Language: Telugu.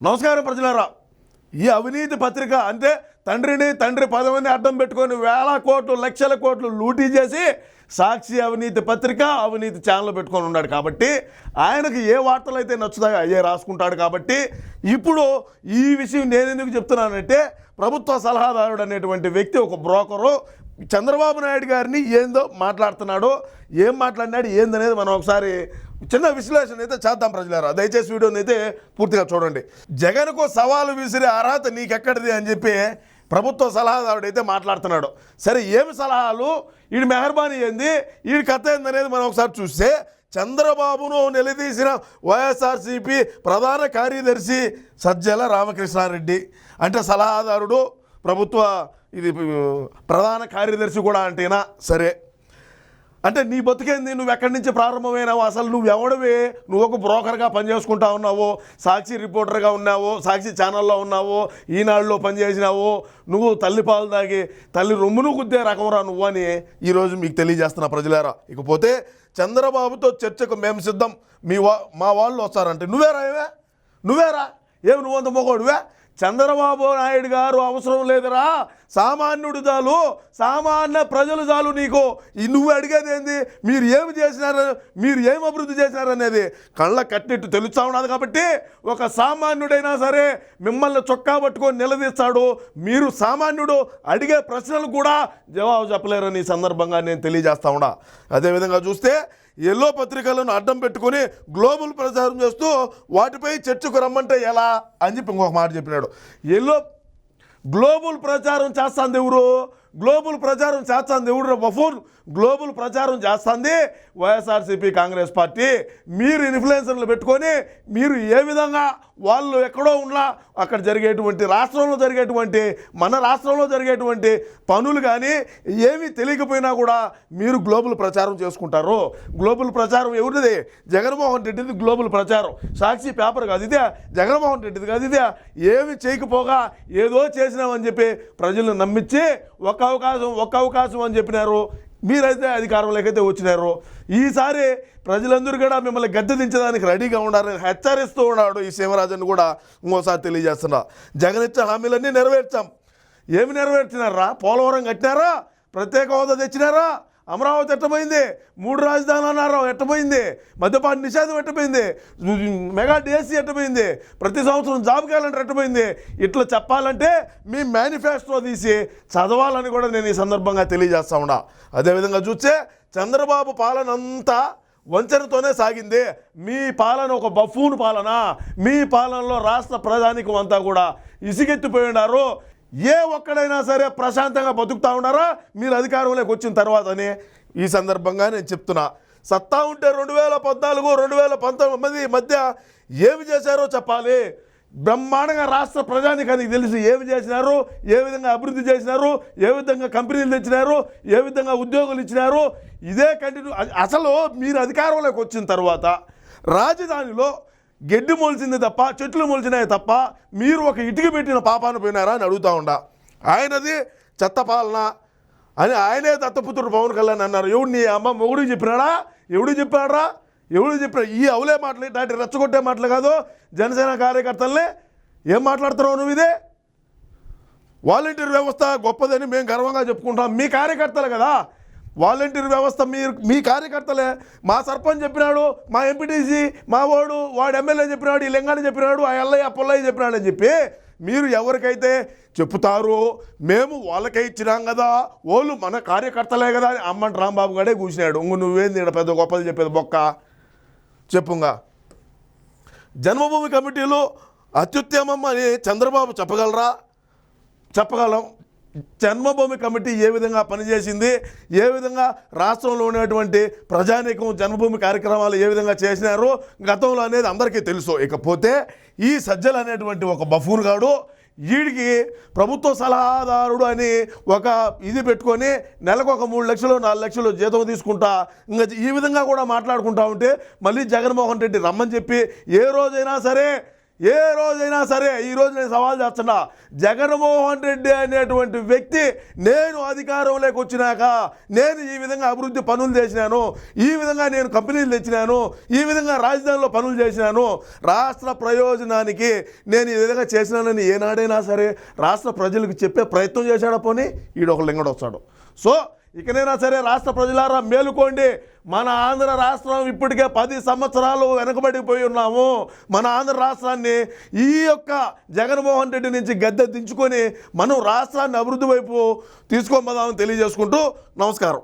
నమస్కారం ప్రజలారా. ఈ అవినీతి పత్రిక అంటే తండ్రిని తండ్రి పదవిని అడ్డం పెట్టుకొని వేల కోట్లు లక్షల కోట్లు లూటీ చేసి సాక్షి అవినీతి పత్రిక అవినీతి ఛానల్ పెట్టుకొని ఉన్నాడు కాబట్టి ఆయనకు ఏ వార్తలు అయితే నచ్చుతాయో అయ్యే రాసుకుంటాడు కాబట్టి ఇప్పుడు ఈ విషయం నేను ఎందుకు చెప్తున్నానంటే ప్రభుత్వ సలహాదారుడు అనేటువంటి వ్యక్తి ఒక బ్రోకరు చంద్రబాబు నాయుడు గారిని ఏందో మాట్లాడుతున్నాడో ఏం మాట్లాడినాడు ఏందనేది మనం ఒకసారి చిన్న విశ్లేషణ అయితే చేద్దాం ప్రజలారా. దయచేసి వీడియోని అయితే పూర్తిగా చూడండి. జగన్కు సవాలు విసిరే అర్హత నీకెక్కడిది అని చెప్పి ప్రభుత్వ సలహాదారుడు అయితే మాట్లాడుతున్నాడు. సరే ఏమి సలహాలు? వీడి మెహర్బానీ ఏంది వీడి కథ ఏందనేది మనం ఒకసారి చూస్తే చంద్రబాబును నిలదీసిన వైఎస్ఆర్సీపీ ప్రధాన కార్యదర్శి సజ్జల రామకృష్ణారెడ్డి అంటే సలహాదారుడు ప్రభుత్వ ఇది ప్రధాన కార్యదర్శి కూడా అంటేనా? సరే. అంటే నీ బతికేంది? నువ్వు ఎక్కడి నుంచి ప్రారంభమైనావు? అసలు నువ్వు ఎవడవే? నువ్వు ఒక బ్రోకర్గా పనిచేసుకుంటా ఉన్నావు సాక్షి రిపోర్టర్గా ఉన్నావు సాక్షి ఛానల్లో ఉన్నావు ఈనాడులో పనిచేసినావు. నువ్వు తల్లి పాలు తాగి తల్లి రొమ్మును గుద్దే రకంరా నువ్వు అని ఈరోజు మీకు తెలియజేస్తున్నా ప్రజలారా. ఇకపోతే చంద్రబాబుతో చర్చకు మేము సిద్ధం. మీ వా మా వాళ్ళు వస్తారంటే నువ్వేరా ఏవే నువ్వేరా? ఏమి నువ్వంత మొగోడువే? చంద్రబాబు నాయుడు గారు అవసరం లేదురా. సామాన్యుడు చాలు సామాన్య ప్రజలు చాలు నీకు. ఈ నువ్వు అడిగేది ఏంది? మీరు ఏమి చేసినారు? మీరు ఏం అభివృద్ధి చేసినారనేది కళ్ళ కట్టిట్టు తెలుస్తా ఉన్నది కాబట్టి ఒక సామాన్యుడైనా సరే మిమ్మల్ని చొక్కా పట్టుకొని నిలదీస్తాడు. మీరు సామాన్యుడు అడిగే ప్రశ్నలు కూడా జవాబు చెప్పలేరని ఈ సందర్భంగా నేను తెలియజేస్తా ఉన్నా. అదేవిధంగా చూస్తే ఎల్లో పత్రికలను అడ్డం పెట్టుకొని గ్లోబల్ ప్రచారం చేస్తూ వాటిపై చర్చకు రమ్మంటే ఎలా అని చెప్పి ఇంకొక మాట చెప్పినాడు. ఎల్లో గ్లోబల్ ప్రచారం చేస్తాంది ఎవరు? గ్లోబల్ ప్రచారం చేస్తుంది ఎవరు బఫూర్? గ్లోబల్ ప్రచారం చేస్తుంది వైఎస్ఆర్సీపీ కాంగ్రెస్ పార్టీ. మీరు ఇన్ఫ్లుయెన్సర్లు పెట్టుకొని మీరు ఏ విధంగా వాళ్ళు ఎక్కడో ఉన్నా అక్కడ జరిగేటువంటి రాష్ట్రంలో జరిగేటువంటి మన రాష్ట్రంలో జరిగేటువంటి పనులు కానీ ఏమీ తెలియకపోయినా కూడా మీరు గ్లోబల్ ప్రచారం చేసుకుంటారు. గ్లోబల్ ప్రచారం ఎవరిది? జగన్మోహన్ రెడ్డిది గ్లోబల్ ప్రచారం. సాక్షి పేపర్ కాదు ఇదే. జగన్మోహన్ రెడ్డిది కాదు ఇదే. ఏమి చేయకపోగా ఏదో చేసినామని చెప్పి ప్రజలను నమ్మించి ఒక్క అవకాశం ఒక్క అవకాశం అని చెప్పినారు. మీరైతే అధికారం లేకైతే వచ్చినారు. ఈసారి ప్రజలందరూ కూడా మిమ్మల్ని గద్దె దించడానికి రెడీగా ఉండాలని హెచ్చరిస్తూ ఉన్నాడు ఈ శివరాజన్ కూడా ఇంకోసారి తెలియజేస్తున్నా. జగన్ ఇచ్చిన హామీలన్నీ నెరవేర్చాం. ఏమి నెరవేర్చినారా? పోలవరం కట్టినారా? ప్రత్యేక హోదా తెచ్చినారా? అమరావతి ఎట్టపోయింది మూడు రాజధానులు అన్నారు. ఎట్టపోయింది మద్యపాన నిషేధం ఎట్టబోయింది? మెగా డిఎస్సీ ఎట్టపోయింది ప్రతి సంవత్సరం జాబ్ క్యాలెండర్ ఎట్టపోయింది ఇట్లా చెప్పాలంటే మీ మేనిఫెస్టో తీసి చదవాలని కూడా నేను ఈ సందర్భంగా తెలియజేస్తా ఉన్నా. అదేవిధంగా చూస్తే చంద్రబాబు పాలన అంతా వంచనతోనే సాగింది. మీ పాలన ఒక బఫూన్ పాలన. మీ పాలనలో రాష్ట్ర ప్రధానికం అంతా కూడా ఇసిగెత్తిపోయినారు ఏ ఒక్కడైనా సరే ప్రశాంతంగా బతుకుతా ఉన్నారా? మీరు అధికారంలోకి వచ్చిన తర్వాతనే ఈ సందర్భంగా నేను చెప్తున్నా. సత్తా ఉంటే రెండు వేల పద్నాలుగు రెండు వేల పంతొమ్మిది మధ్య ఏమి చేశారో చెప్పాలి. బ్రహ్మాండంగా రాష్ట్ర ప్రజానికానికి తెలిసి ఏమి చేసినారు? ఏ విధంగా అభివృద్ధి చేసినారు? ఏ విధంగా కంపెనీలు తెచ్చినారు? ఏ విధంగా ఉద్యోగులు ఇచ్చినారు? ఇదే కంటిన్యూ అసలు మీరు అధికారంలోకి వచ్చిన తర్వాత రాజధానిలో గడ్డి మొలిచింది తప్ప చెట్లు మొలిచినాయి తప్ప మీరు ఒక ఇటుక పెట్టిన పాపాన్ని పోయినారా అని అడుగుతా ఉండా. ఆయనది చెత్త పాలన అని ఆయనే దత్తపుత్రుడు పవన్ కళ్యాణ్ అన్నారు. ఎవడు నీ అమ్మ మొగుడికి చెప్పినాడా? ఎవడు చెప్పాడా ఎవడు చెప్పినా ఈ అవులే మాటలు ఇట్లాంటి రెచ్చగొట్టే మాటలు కాదు. జనసేన కార్యకర్తల్ని ఏం మాట్లాడుతున్నావు నువ్వు ఇదే? వాలంటీర్ వ్యవస్థ గొప్పదని మేము గర్వంగా చెప్పుకుంటాం. మీ కార్యకర్తలు కదా. వాలంటీర్ వ్యవస్థ మీరు మీ కార్యకర్తలే. మా సర్పంచ్ చెప్పినాడు మా ఎంపీటీసీ మా వాడు వాడు ఎమ్మెల్యే చెప్పినాడు ఈ లింగాన్ని చెప్పినాడు ఆ ఎల్లయ్య పొల్లయ్య చెప్పినాడు అని చెప్పి మీరు ఎవరికైతే చెప్తారో మేము వాళ్ళకే ఇచ్చినాం కదా. వాళ్ళు మన కార్యకర్తలే కదా అని అమ్మంటి రాంబాబు గడే కూర్చున్నాడు ఇంక నువ్వేంది ఇక్కడ పెద్ద గొప్పది చెప్పేది బొక్క? చెప్పుగా. జన్మభూమి కమిటీలో అత్యుత్తమం అని చంద్రబాబు చెప్పగలరా? చెప్పగలం. జన్మభూమి కమిటీ ఏ విధంగా పనిచేసింది ఏ విధంగా రాష్ట్రంలో ఉన్నటువంటి ప్రజానీకం జన్మభూమి కార్యక్రమాలు ఏ విధంగా చేసినారో గతంలో అనేది అందరికీ తెలుసు. ఇకపోతే ఈ సజ్జలు అనేటువంటి ఒక బఫూన్ గాడు వీడికి ప్రభుత్వ సలహాదారుడు అని ఒక ఇది పెట్టుకొని నెలకు ఒక మూడు లక్షలు నాలుగు లక్షలు జీతం తీసుకుంటా ఇంకా ఈ విధంగా కూడా మాట్లాడుకుంటా ఉంటే మళ్ళీ జగన్మోహన్ రెడ్డి రమ్మని చెప్పి ఏ రోజైనా సరే ఏ రోజైనా సరే ఈ రోజు నేను సవాల్ చేస్తున్నా జగన్మోహన్ రెడ్డి అనేటువంటి వ్యక్తి నేను అధికారంలోకి వచ్చినాక నేను ఈ విధంగా అభివృద్ధి పనులు చేసినాను ఈ విధంగా నేను కంపెనీలు తెచ్చినాను ఈ విధంగా రాజధానిలో పనులు చేసినాను రాష్ట్ర ప్రయోజనానికి నేను ఈ విధంగా చేసినానని ఏనాడైనా సరే రాష్ట్ర ప్రజలకు చెప్పే ప్రయత్నం చేశాడా పోనీ? ఈడొక లింగడొస్తాడు లింగడు వస్తాడు. సో ఇకనైనా సరే రాష్ట్ర ప్రజలారా మేలుకోండి. మన ఆంధ్ర రాష్ట్రం ఇప్పటికే పది సంవత్సరాలు వెనకబడిపోయి ఉన్నాము. మన ఆంధ్ర రాష్ట్రాన్ని ఈ యొక్క జగన్మోహన్ రెడ్డి నుంచి గద్దె దించుకొని మనం రాష్ట్రాన్ని అభివృద్ధి వైపు తీసుకోమదామని తెలియజేసుకుంటూ నమస్కారం.